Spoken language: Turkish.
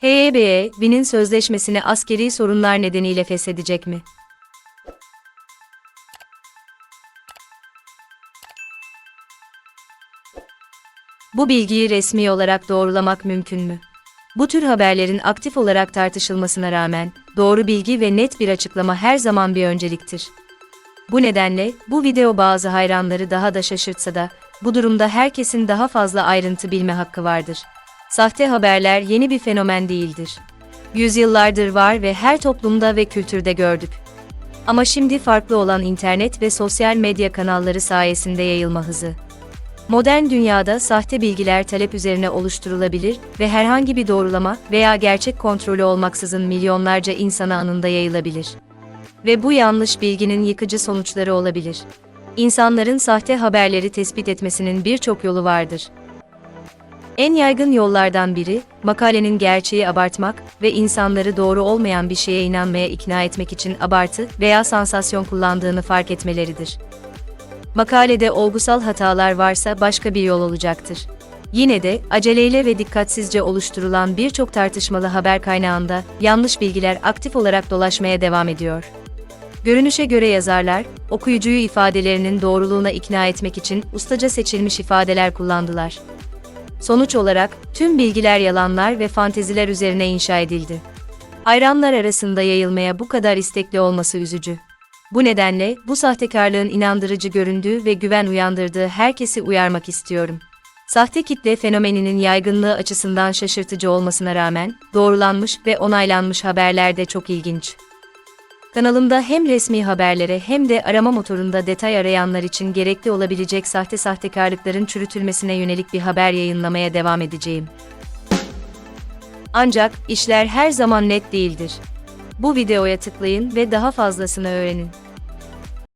TYB'ye, Vin'in sözleşmesini askeri sorunlar nedeniyle feshedecek mi? Bu bilgiyi resmi olarak doğrulamak mümkün mü? Bu tür haberlerin aktif olarak tartışılmasına rağmen, doğru bilgi ve net bir açıklama her zaman bir önceliktir. Bu nedenle, bu video bazı hayranları daha da şaşırtsa da, bu durumda herkesin daha fazla ayrıntı bilme hakkı vardır. Sahte haberler yeni bir fenomen değildir. Yüzyıllardır var ve her toplumda ve kültürde gördük. Ama şimdi farklı olan internet ve sosyal medya kanalları sayesinde yayılma hızı. Modern dünyada sahte bilgiler talep üzerine oluşturulabilir ve herhangi bir doğrulama veya gerçek kontrolü olmaksızın milyonlarca insana anında yayılabilir. Ve bu yanlış bilginin yıkıcı sonuçları olabilir. İnsanların sahte haberleri tespit etmesinin birçok yolu vardır. En yaygın yollardan biri, makalenin gerçeği abartmak ve insanları doğru olmayan bir şeye inanmaya ikna etmek için abartı veya sansasyon kullandığını fark etmeleridir. Makalede olgusal hatalar varsa başka bir yol olacaktır. Yine de aceleyle ve dikkatsizce oluşturulan birçok tartışmalı haber kaynağında yanlış bilgiler aktif olarak dolaşmaya devam ediyor. Görünüşe göre yazarlar, okuyucuyu ifadelerinin doğruluğuna ikna etmek için ustaca seçilmiş ifadeler kullandılar. Sonuç olarak tüm bilgiler yalanlar ve fanteziler üzerine inşa edildi. Hayranlar arasında yayılmaya bu kadar istekli olması üzücü. Bu nedenle bu sahtekarlığın inandırıcı göründüğü ve güven uyandırdığı herkesi uyarmak istiyorum. Sahte kitle fenomeninin yaygınlığı açısından şaşırtıcı olmasına rağmen doğrulanmış ve onaylanmış haberler de çok ilginç. Kanalımda hem resmi haberlere hem de arama motorunda detay arayanlar için gerekli olabilecek sahte sahtekarlıkların çürütülmesine yönelik bir haber yayınlamaya devam edeceğim. Ancak işler her zaman net değildir. Bu videoya tıklayın ve daha fazlasını öğrenin.